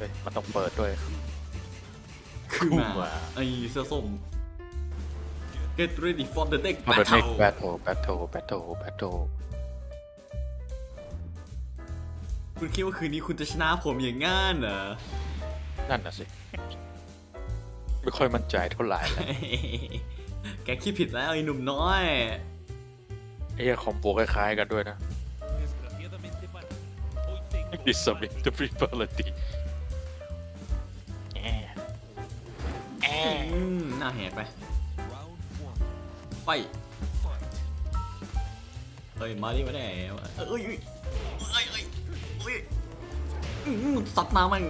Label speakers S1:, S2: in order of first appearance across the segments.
S1: เฮ้ยมันต้องเปิดด้วย
S2: คือ
S1: คู่
S2: มา
S1: มา
S2: ไอ้เสื้อส้ม get ready for the next
S1: มาเปิด next
S2: battle
S1: battle battle battle battle
S2: คุณคิดว่าคืนนี้คุณจะชนะผมอย่างง่ายเหรอ
S1: นั่นน่ะสิ ไม่ค่อยมั่นใจเท่าไหร่แล้ว
S2: แกคิดผิดแล้วไอ้หนุ่มน้อย
S1: ไอ้เหี้ยคอมโบคล้ายๆกันด้วยนะ disability แห
S2: กไปไปเฮ้ยมาดิมาได้เอ้ยเอ้ยเอ้ยเอ้ยเอ้ยอืมสัตว์น้ำมัน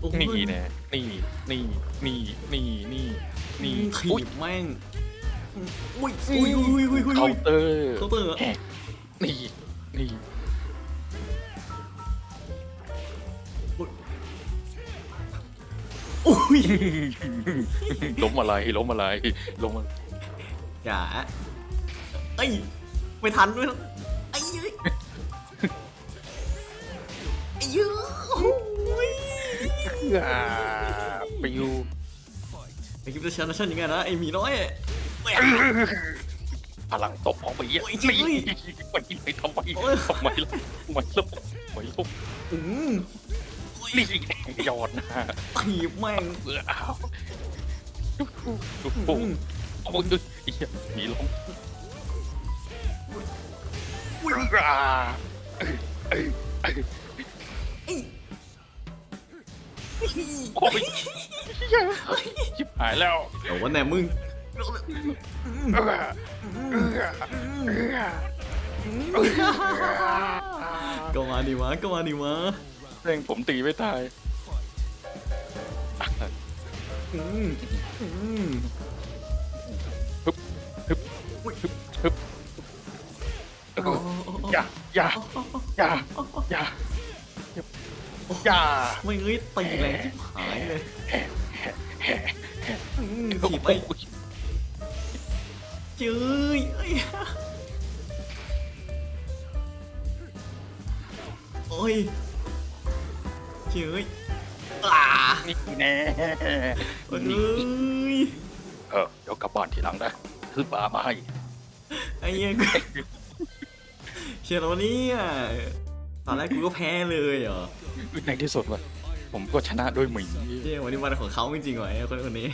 S2: โอ้ย
S1: นี่แน่นี่นี่นี่นี่นี่นี่
S2: ถี
S1: อุ้ย
S2: บแม่งอุ้ยอุ้ยอุ้ยอุ้ยอุ้ย
S1: เคา
S2: อุ้ย
S1: น์เตอร์
S2: เคาน์เตอร์เหรอ
S1: แหะนี่นี่
S2: อุ้ย
S1: ล้มอะไรล้มอะไรล้มอะไร
S2: อย่าเอ้ยไม่ทันด้วยนะไอ้เอ้ยไอ้เอ้ยโอ้ย
S1: อ่าปิว
S2: ไอ้กิฟต์ชนะชันยังไงนะไอ้หมีน้อยแหม่
S1: พลังตบออกไปเยอะ
S2: โอ้ย
S1: นี่
S2: เฮ้ย
S1: ไปไปทำไม
S2: โอ้ย
S1: ทำไมล่ะทำไมล่ะทำไมล่ะ
S2: อืม
S1: นี่ยอดนะ
S2: ถีบแม่ง
S1: เอออ้าวดูดูดู
S2: อืม
S1: โอ้ยดูไอ้เหี้ยหนีล้ม
S2: อุ้ย
S1: อ่าเอ้ยเอ้ยเอ้ย
S2: เอ้ย
S1: โอ้ยชิบหายแล้ว
S2: เดี๋ยววันไหนมึง
S1: เออเออเออ
S2: ก็มาดิวะก็มาดิวะ
S1: เร่งผมตีไม่ตาย
S2: อืมอืม
S1: ฮึบฮึบ
S2: อุ้ย
S1: ฮึบฮึบอย่าอย่าอย่าอย่าอย่า
S2: ไม่เอ้ยตีแรงชิบหายเลยอืมถีบไปเจ้ยเอ้ยโอ้ย เจ้ยอ่า
S1: นี่แน่
S2: เอ้ย
S1: เออเดี๋ยวกลับบ้านทีหลังนะซื้อปลามาให้
S2: ไอ้เหี้ยเชียร์แล้วเนี่ยตอนแรกกูก็แพ้เลยเหรอ
S1: ในที่สุดวะผมก็ชนะด้วยหมี
S2: เชี่ยวันนี้วันของเขาจริงๆวะไอ้คนคนนี้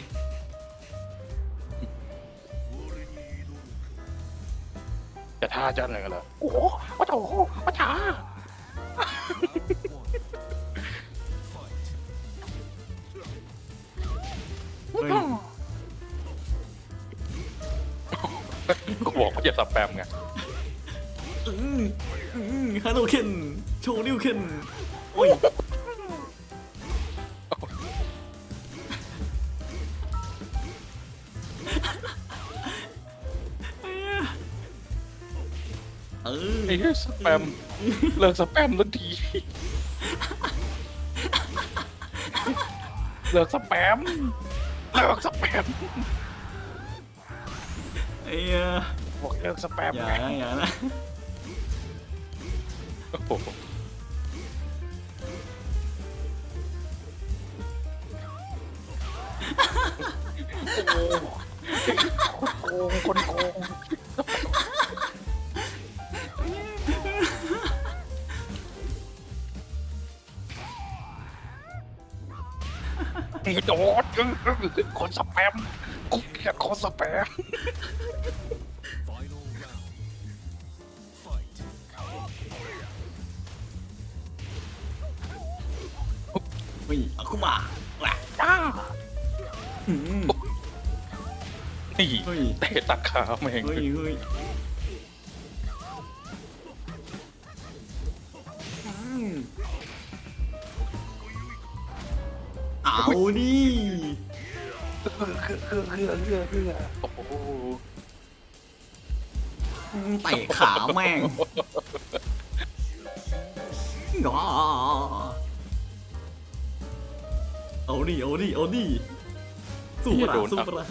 S1: จะท่าจะอะไรกันเหรอโอ้โหโอ้โหโอ้ช้า ก็บอกว่าอย่าสับแปมไง
S2: อืมอืมฮัลโหลเคนโชว์นิ้วเคนโอ้ยเออ
S1: ไอ้เหี้ยสแปมเลิกสแปมสักทีเลิกสแปมเลิกสแปม
S2: ไอ้เหี้ย
S1: บอกเลิกสแปม
S2: อย่า
S1: ไง
S2: นะอย่านะ
S1: โอ้โหโกงคนโกงนี่โดดคนสแปม กูเกลียดคนสแปม
S2: เฮ้ยเอาเข้ามาว่ะ
S1: จ้า
S2: อืม
S1: นี่
S2: เฮ้ย
S1: เตะตัดขาแม่ง
S2: เฮ้ยเฮ้ยอืมเอาดิ
S1: โอ้โห
S2: อืมเตะขาแม่งงอเอาดิเอาดิเอาดิสู้ปะล่ะสู้ปะล่ะ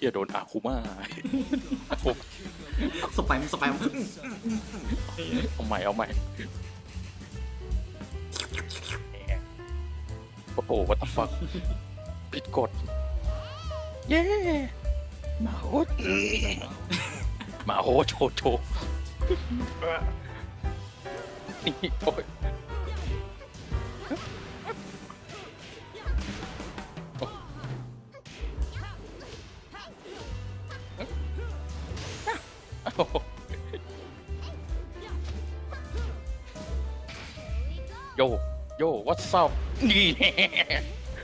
S1: อย่าโดนอาคุมาผม
S2: สแปมสแปม
S1: เอาใหม่เอาใหม่โอ้โหวัตฟักผิดกฎ เย้มาโฮมาโฮโชว์โชว์นี่โอ้ยโอ้โหโย โย what's up นี่แน่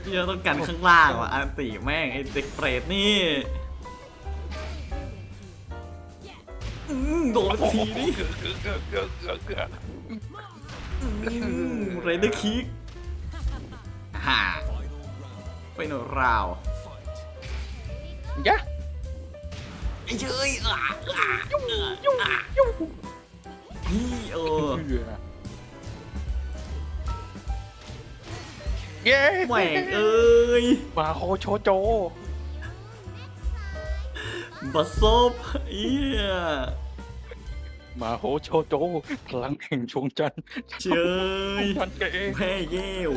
S2: ที่เราต้องกันข้างล่างว่ะอันติแม่งไอเด็กเปรตนี่อืมโดนทีนี่
S1: เกือเกือเกือเกือเกือเกือ
S2: ไรเดอร์คิกฮ่าไปโนราว
S1: ยะ
S2: ไอ้เจ้ยอะอะยุ่งยุ่งยุ่งพี่เออ
S1: ย้
S2: แหม่เอ้ย
S1: มาโคโชโจ
S2: บัสซบเอี้ย
S1: มาโฮโชโจพลังแห่งชวงจันทร์
S2: เชย
S1: ชันเกเแม่
S2: เย้ว